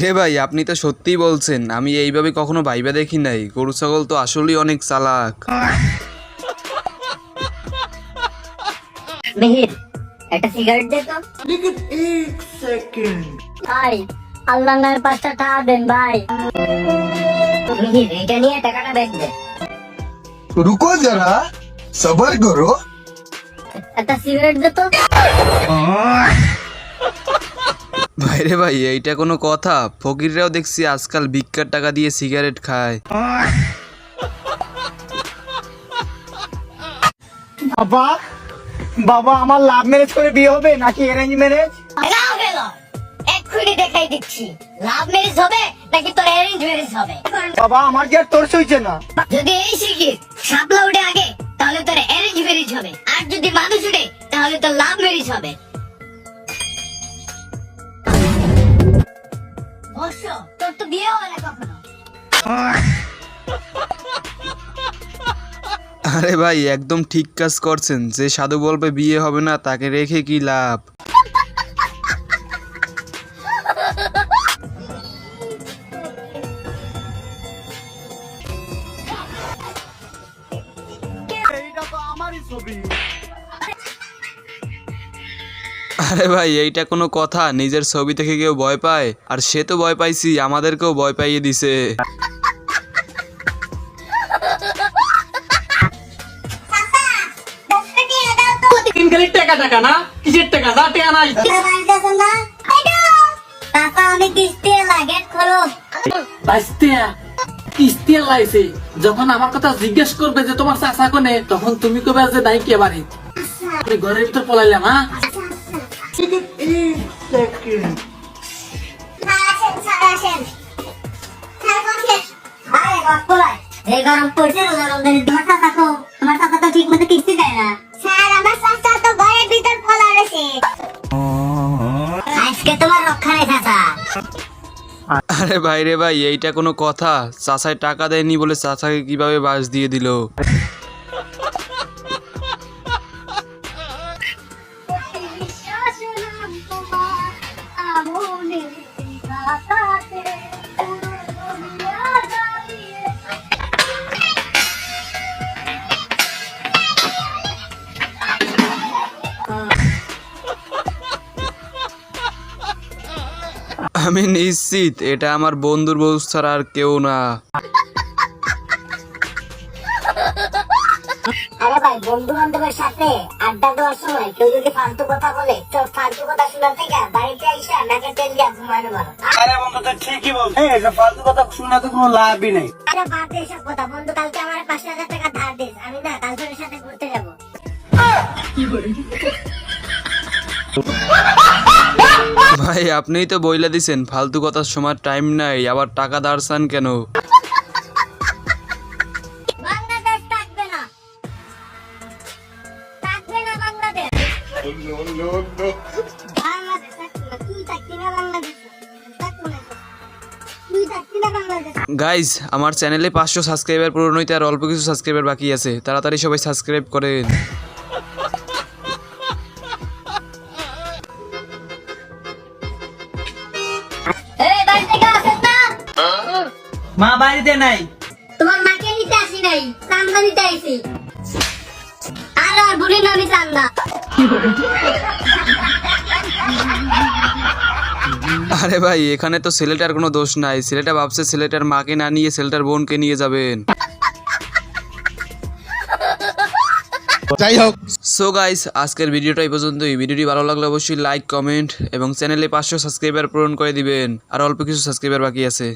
রে ভাই আপনি তো সত্যিই বলছেন আমি এইভাবে কখনো ভাইবা দেখি নাই। গরু ছাগল তো আসলেই অনেক চালাক। একটা সিগারেট দে তো। রুকো যারা করো। একটা সিগারেট দে তো। ভাইরে ভাই এইটা কোনো কথা। ফকিররাও দেখছি আজকাল ভিক্ষার টাকা দিয়ে সিগারেট খায়। বাবা বাবা আমার লাভ ম্যারেজ করে বিয়ে হবে নাকি অ্যারেঞ্জ ম্যারেজ লাভ এক্ষুনি দেখাই দিচ্ছি। লাভ ম্যারেজ হবে নাকি তোর অ্যারেঞ্জ ম্যারেজ হবে? বাবা আমার কি আর তোর সইছে না? যদি এই শিখিস সাপলা উঠে আগে তাহলে তোর অ্যারেঞ্জ ম্যারেজ হবে। আর যদি মানুষ উঠে তাহলে তোর লাভ ম্যারেজ হবে। অবশ্য তোর তো বিয়ে হবে না কখনো। আরে ভাই একদম ঠিক কাজ করছেন। যে সাধু বলবে বিয়ে হবে না তাকে রেখে কি লাভ? আমারই ছবি। আরে ভাই এইটা কোনো কথা। নিজের ছবি থেকে কেউ ভয় পায়? আর সে তো ভয় পাইছি আমাদেরকেও ভয় পাইয়ে দিছে। টাকা টাকা না? কিসের টাকা? যা টাকা নাই। কিস্তি লাগে খোলো বাইস্তিয়া কিস্তি লাইছে যখন আমার কথা জিজ্ঞেস করবে যে তোমার চাচা কোনে তখন তুমি কবে যে নাই কে বাড়ি ঘরের ভিতর পলাইলাম হ্যাঁ? তোমার রক্ষা নেই চাচা আরে ভাই রে ভাই, এইটা কোনো কথা? চাচাই টাকা দেয়নি বলে চাচাকে কীভাবে বাস দিয়ে দিল? আমি নিশ্চিত এটা আমার বন্ধুর বউ ছাড়া আর কেউ না। আরে ভাই বন্ধু বান্ধবের সাথে আড্ডা দেওয়ার সময় কেউ যদি ফালতু কথা বলে তো ফালতু কথা শোনা থেকে বাড়িতে এসে নাকে তেল দিয়া ঘুমানো ভালো আরে বন্ধু তো ঠিকই বলছে এটা ফালতু কথা শুনে তো কোনো লাভই নেই। আরে বাদ এসব কথা বন্ধু কালকে আমার পাঁচ হাজার টাকা ধার দিস আমি না কালকের সাথে ঘুরতে যাব। ভাই আপনিই তো বইলা দিছেন। ফালতু কথার সময় টাইম নাই আবার টাকা দাঁড়ান কেন? গাইজ আমার চ্যানেলে পাঁচশো সাবস্ক্রাইবার হইতে আর অল্প কিছু সাবস্ক্রাইবার বাকি আছে। তাড়াতাড়ি সবাই সাবস্ক্রাইব করেন। মা বাড়িতে নাই। তোমার মাকে নিতে আসি নাই চান্দা নিতে আইছি। আর আর বলি না আমি চান্দা। আরে ভাই এখানে তো ছেলেটার কোনো দোষ নাই। ছেলেটা ভাবছে ছেলেটার মাকে না নিয়ে ছেলেটার বোনকে নিয়ে যাবেন। যাই হোক। সো গাইস আজকের ভিডিওটা এই পর্যন্তই। ভিডিওটি ভালো লাগলে অবশ্যই লাইক কমেন্ট এবং চ্যানেলে পাঁচশো সাবস্ক্রাইবার পূরণ করে দিবেন। আর অল্প কিছু সাবস্ক্রাইবার বাকি আছে।